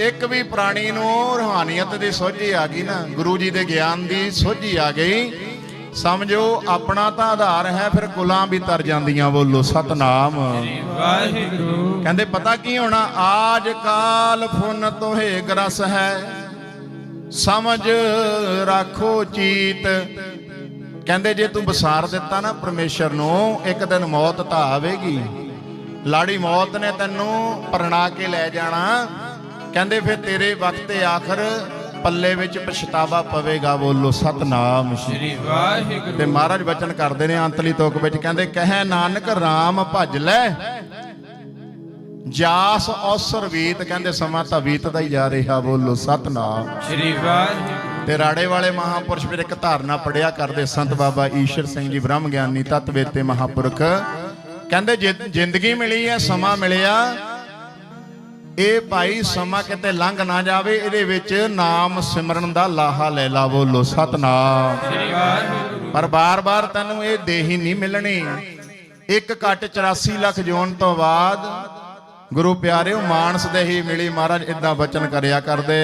ਇੱਕ ਵੀ ਪ੍ਰਾਣੀ ਨੂੰ ਰੂਹਾਨੀਅਤ ਦੀ ਸੋਝੀ ਆ ਗਈ ਨਾ, ਗੁਰੂ ਜੀ ਦੇ ਗਿਆਨ ਦੀ ਸੋਝੀ ਆ ਗਈ। ਸਮਝੋ, ਆਪਣਾ ਤਾਂ ਆਧਾਰ ਹੈ, ਫਿਰ ਗੁਲਾਂ ਵੀ ਤਰ ਜਾਂਦੀਆਂ ਬੋਲੋ, ਸਤਨਾਮ। ਵਾਹਿਗੁਰੂ ਕਹਿੰਦੇ, ਪਤਾ ਕੀ ਹੋਣਾ? ਆਜ ਕਾਲ ਫੁਨ ਤੋਹੇ ਗਰਸ ਹੈ। ਸਮਝ ਰੱਖੋ ਚੀਤ। ਕਹਿੰਦੇ, ਜੇ ਤੂੰ ਵਿਸਾਰ ਦਿੱਤਾ ਨਾ ਪਰਮੇਸ਼ਰ ਨੂੰ, ਇੱਕ ਦਿਨ ਮੌਤ ਤਾਂ ਆਵੇਗੀ। ਲਾੜੀ ਮੌਤ ਨੇ ਤੈਨੂੰ ਪਰਣਾ ਕੇ ਲੈ ਜਾਣਾ। ਕਹਿੰਦੇ ਫਿਰ ਤੇਰੇ ਵਕਤ ਆਖਰ ਪੱਲੇ ਵਿੱਚ ਪਛਤਾਵਾ ਪਵੇਗਾ ਬੋਲੋ ਸਤਨਾਮ ਸ਼੍ਰੀ ਵਾਹਿਗੁਰੂ। ਤੇ ਮਹਾਰਾਜ ਬਚਨ ਕਰਦੇ ਨੇ ਅੰਤਲੀ ਤੋਕ ਵਿੱਚ ਕਹਿੰਦੇ ਕਹੇ ਨਾਨਕ RAM ਭਜ ਲੈ। ਜਾਸ ਔਸਰ ਵੀਤ ਕਹਿੰਦੇ ਸਮਾਂ ਤਾਂ ਬੀਤਦਾ ਹੀ ਜਾ ਰਿਹਾ ਬੋਲੋ ਸਤਨਾਮ। ਸ੍ਰੀ ਵਾਹਿਗੁਰੂ। ਤੇ ਰਾੜੇ ਵਾਲੇ ਮਹਾਪੁਰਸ਼ ਫਿਰ ਇੱਕ ਧਾਰਨਾ ਪੜਿਆ ਕਰਦੇ ਸੰਤ ਬਾਬਾ ਈਸ਼ਰ ਸਿੰਘ ਜੀ ਬ੍ਰਹਮ ਗਿਆਨੀ ਤਤਵੇਤੇ ਮਹਾਪੁਰਖ। ਕਹਿੰਦੇ ਜਿ- ਜ਼ਿੰਦਗੀ ਮਿਲੀ ਹੈ ਸਮਾਂ ਮਿਲਿਆ। ਇਹ ਭਾਈ ਸਮਾਂ ਕਿਤੇ ਲੰਘ ਨਾ ਜਾਵੇ, ਇਹਦੇ ਵਿੱਚ ਨਾਮ ਸਿਮਰਨ ਦਾ ਲਾਹਾ ਲੈ ਲਾ ਬੋਲੋ ਸਤਨਾਮ। ਪਰ ਬਾਰ-ਬਾਰ ਤੈਨੂੰ ਇਹ ਦੇਹੀ ਨਹੀਂ ਮਿਲਣੀ। ਇੱਕ ਘੱਟ 84 ਲੱਖ ਜੋਨ ਤੋਂ ਬਾਅਦ ਗੁਰੂ ਪਿਆਰਿਓ, ਮਾਨਸ ਦੇਹੀ ਮਿਲੀ ਮਹਾਰਾਜ ਇਦਾਂ ਬਚਨ ਕਰਿਆ ਕਰਦੇ।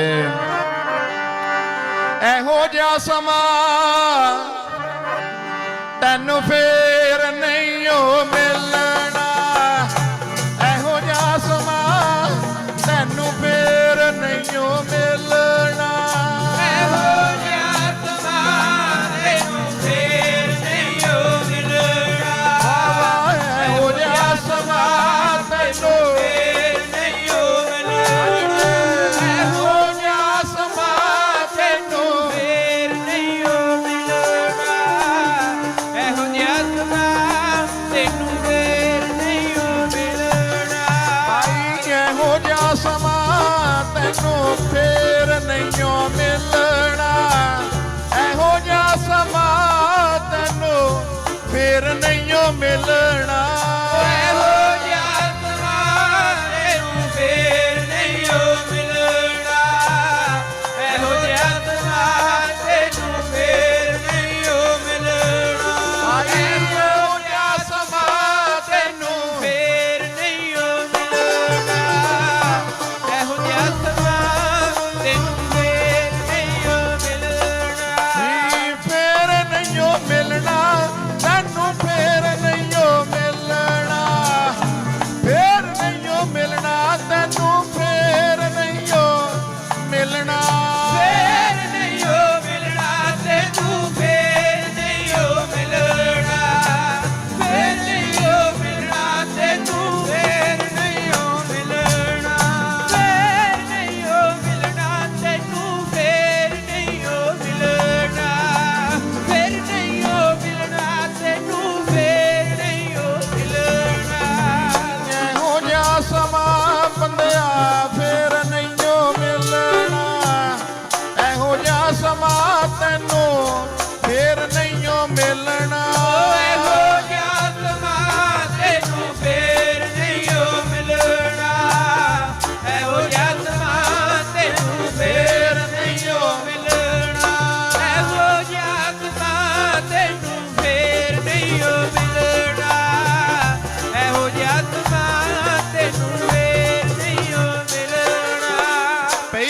ਇਹੋ ਜਿਹਾ ਸਮਾਂ ਤੈਨੂੰ ਫੇਰ ਸਮਾਂ ਤੈਨੂੰ ਫੇਰ ਨਹੀਂਓ ਮਿਲਣਾ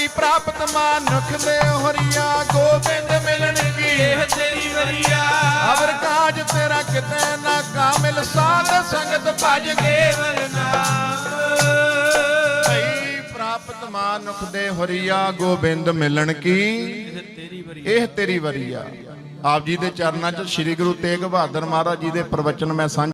ਪਈ ਪ੍ਰਾਪਤ ਮਾਨੁਖ ਦੇ ਹੋਰੀਆ ਗੋਬਿੰਦ ਮਿਲਣ ਕੀ ਇਹ ਤੇਰੀ ਵਰੀਆ। ਅਵਰ ਕਾਜ ਤੇਰਾ ਕਿਤੇ ਨਾ ਕਾਮਿਲ ਸਾਧ ਸੰਗਤ ਭਜ ਕੇ। ਕੇਵਲ ਨਾਮ। ਭਈ ਪ੍ਰਾਪਤ ਮਾਨੁਖ ਦੇ ਹੋਰੀਆ ਗੋਬਿੰਦ ਮਿਲਣ ਕੀ ਇਹ ਤੇਰੀ ਵਰੀਆ। ਆਪ ਜੀ ਦੇ ਚਰਨਾਂ 'ਚ ਸ੍ਰੀ ਗੁਰੂ ਤੇਗ ਬਹਾਦਰ ਮਹਾਰਾਜ ਜੀ ਦੇ ਪ੍ਰਵਚਨ ਮੈਂ ਸਾਂਝੇ